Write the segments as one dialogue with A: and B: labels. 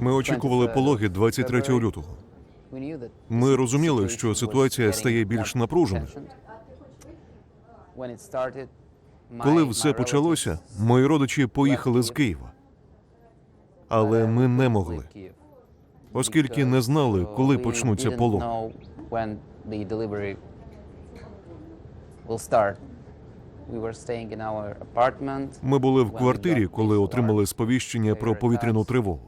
A: Ми очікували пологи 23 лютого. Ми розуміли, що ситуація стає більш напруженою. Коли все почалося, мої родичі поїхали з Києва. Але ми не могли, оскільки не знали, коли почнуться пологи. Ми були в квартирі, коли отримали сповіщення про повітряну тривогу.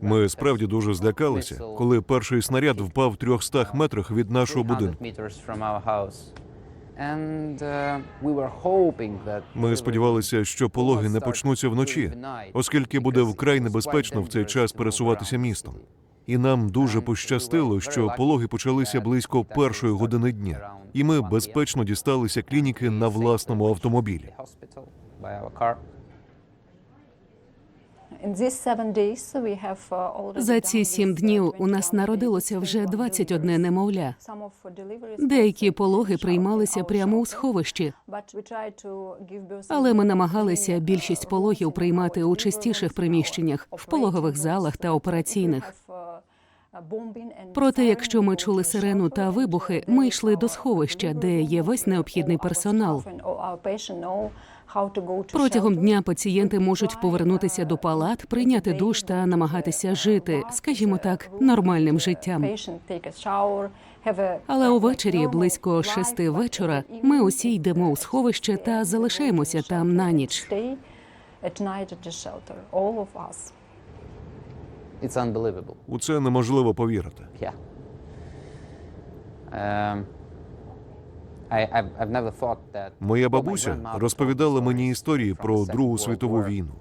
A: Ми справді дуже злякалися, коли перший снаряд впав в 300 метрах від нашого будинку.
B: uh,
A: Ми сподівалися, що пологи не почнуться вночі, оскільки буде вкрай небезпечно в цей час пересуватися містом. І нам дуже пощастило, що пологи почалися близько першої години дня, і ми безпечно дісталися клініки на власному автомобілі.
C: За ці сім днів у нас народилося вже
D: 21
C: 21 немовля. Деякі пологи приймалися прямо у сховищі, але ми намагалися більшість пологів приймати у чистіших приміщеннях, в пологових залах та операційних. Проте, якщо ми чули сирену та вибухи, ми йшли до сховища, де є весь необхідний персонал. Протягом дня пацієнти можуть повернутися до палат, прийняти душ та намагатися жити, скажімо так, нормальним життям. Але увечері, близько шести вечора, ми усі йдемо у сховище та залишаємося там на ніч.
B: It's unbelievable.
A: У це неможливо повірити.
B: Yeah. Um, I, I've, never thought that.
A: Моя бабуся розповідала мені історії про Другу світову війну.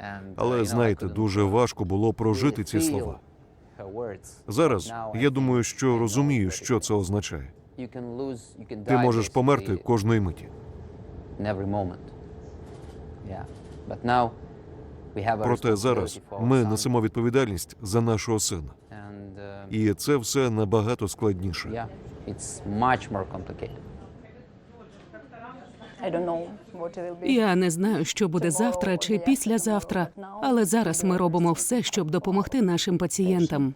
B: uh,
A: Але знаєте, дуже важко було прожити ці слова. Зараз я думаю, що розумію, що це означає. Ти можеш померти кожної миті. Проте зараз ми несемо відповідальність за нашого сина,
B: uh,
A: і це все набагато складніше.
C: Я не знаю, що буде завтра чи післязавтра, але зараз ми робимо все, щоб допомогти нашим пацієнтам.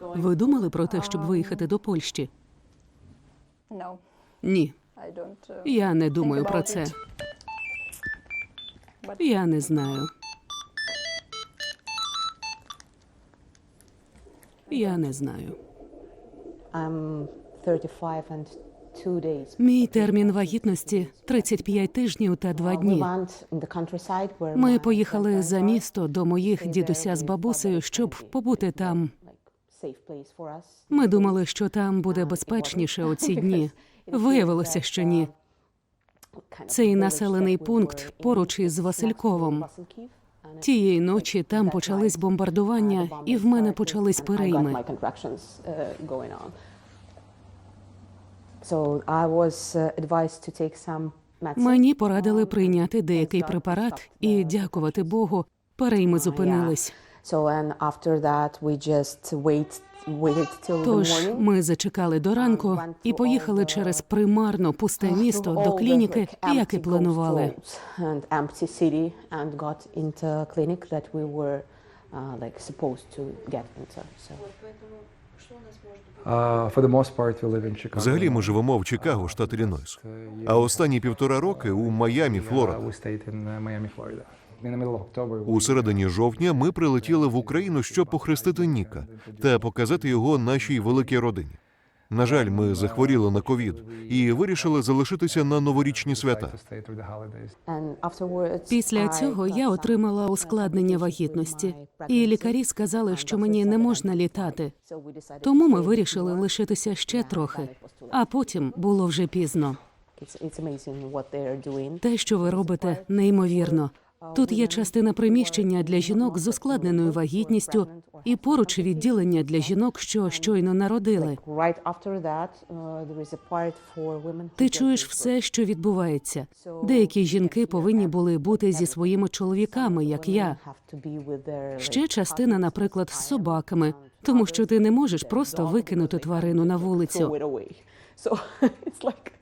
C: Ви думали про те, щоб виїхати до Польщі? Ні,
D: uh,
C: я не думаю про це. Я не знаю. Я не знаю.
E: I'm 35 and two days.
C: Мій термін вагітності 35 тижнів та 2 дні.
E: went in the countryside where
C: Ми поїхали за місто до моїх дідуся з бабусею, щоб побути там. Ми думали, що там буде безпечніше у ці дні. Виявилося, що ні. Цей населений пункт поруч із Васильковом. Тієї ночі там почались бомбардування, і в мене почались перейми.
E: Uh, medicine.
C: Мені порадили прийняти деякий препарат, і дякувати Богу, перейми зупинились.
E: So and after that we just wait waited till the
C: Тож
E: morning.
C: ми зачекали до ранку і поїхали через примарно пусте місто до клініки, як і планували.
E: ghost roads and empty city and got into clinic that we were uh, like supposed to get into. So
F: Uh, for the most part, we live in Chicago.
A: Взагалі ми живемо в Чикаго, штат Іллінойс. А останні півтора роки у Майамі,
F: Uh,
A: Флорида. У середині жовтня ми прилетіли в Україну, щоб похрестити Ніка та показати його нашій великій родині. На жаль, ми захворіли на ковід і вирішили залишитися на новорічні свята.
C: Після цього я отримала ускладнення вагітності, і лікарі сказали, що мені не можна літати. Тому ми вирішили лишитися ще трохи. А потім було вже пізно. Те, що ви робите, неймовірно. Тут є частина приміщення для жінок з ускладненою вагітністю і поруч відділення для жінок, що щойно народили.
E: Uh,
C: Ти чуєш все, що відбувається. Деякі жінки повинні були бути зі своїми чоловіками, як я. Ще частина, наприклад, з собаками, тому що ти не можеш просто викинути тварину на вулицю.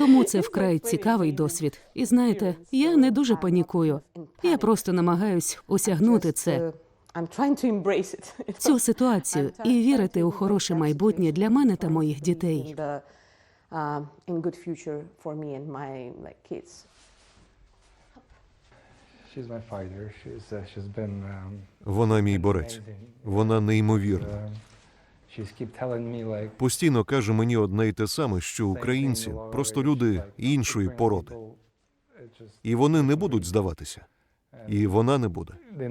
C: Тому це вкрай цікавий досвід. І знаєте, я не дуже панікую. Я просто намагаюсь осягнути це, цю ситуацію, і вірити у хороше майбутнє для мене та моїх дітей.
F: Um,
A: Вона мій борець. Вона неймовірна. Постійно каже мені одне й те саме, що українці просто люди іншої породи, і вони не будуть здаватися. І вона не буде.
F: uh,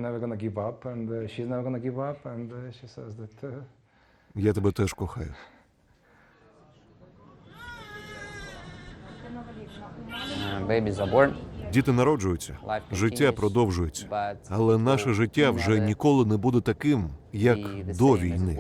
F: uh. Uh,
A: Я тебе теж кохаю.
B: Uh, babies are born,
A: Діти народжуються, життя продовжується, але наше життя вже ніколи не буде таким, як до війни.